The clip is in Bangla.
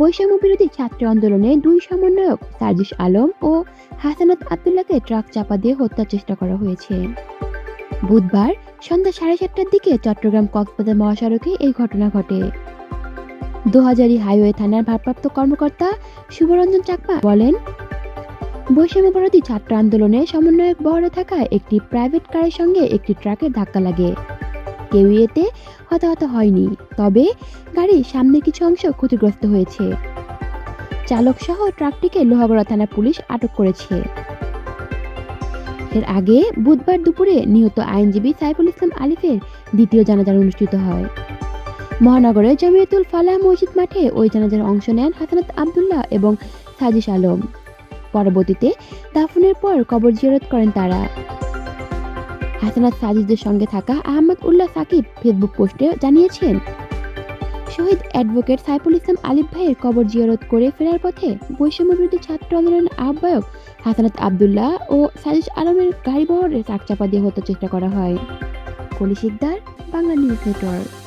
বৈষম্য বিরোধী ছাত্র আন্দোলনে দুই সমন্বয়ক সার্জিস আলম ও হাসানাত আবদুল্লাহকে ট্রাক চাপা দিয়ে হত্যার চেষ্টা করা হয়েছে। বুধবার সন্ধ্যা সাড়ে সাতটার দিকে চট্টগ্রাম কক্সবাজার মহাসড়কে এই ঘটনা ঘটে। দোহাজারি হাইওয়ে থানার ভারপ্রাপ্ত কর্মকর্তা শুভরঞ্জন চাকমা বলেন, বৈষম্য বিরোধী ছাত্র আন্দোলনে সমন্বয়ক বহরে থাকা একটি প্রাইভেট কারের সঙ্গে একটি ট্রাকের ধাক্কা লাগে। কেউই এতে হতাহত হয়নি। তবে গাড়ির সামনের কিছু অংশ ক্ষতিগ্রস্ত হয়েছে। চালক সহ ট্রাকটিকে লোহাগড়া থানার পুলিশ আটক করেছে। এর আগে বুধবার দুপুরে নিহত আইনজীবী সাইফুল ইসলাম আলিফের দ্বিতীয় জানাজার অনুষ্ঠিত হয়। মহানগরের জমিয়তুল ফালাহ মসজিদ মাঠে ওই জানাজার অংশ নেন হাসানাত আবদুল্লাহ এবং সাজিস আলম। পরবর্তীতে দাফনের পর কবর জিয়ারত করেন তারা। হাসানাত সাজিদের সঙ্গে থাকা আহমদ উল্লাহ সাকিব ফেসবুক পোস্টে জানিয়েছেন, শহীদ অ্যাডভোকেট সাইফুল ইসলাম আলিফ ভাইয়ের কবর জিয়ারত করে ফেরার পথে বৈষম্য বিরোধী ছাত্র আন্দোলনের আহ্বায়ক হাসানাত আবদুল্লাহ ও সাজিস আলমের গাড়ি বহরের চাকচাপা দিয়ে হত্যার চেষ্টা করা হয়। কলি শিকদার বাংলা নিউজ নেটওয়ার্ক।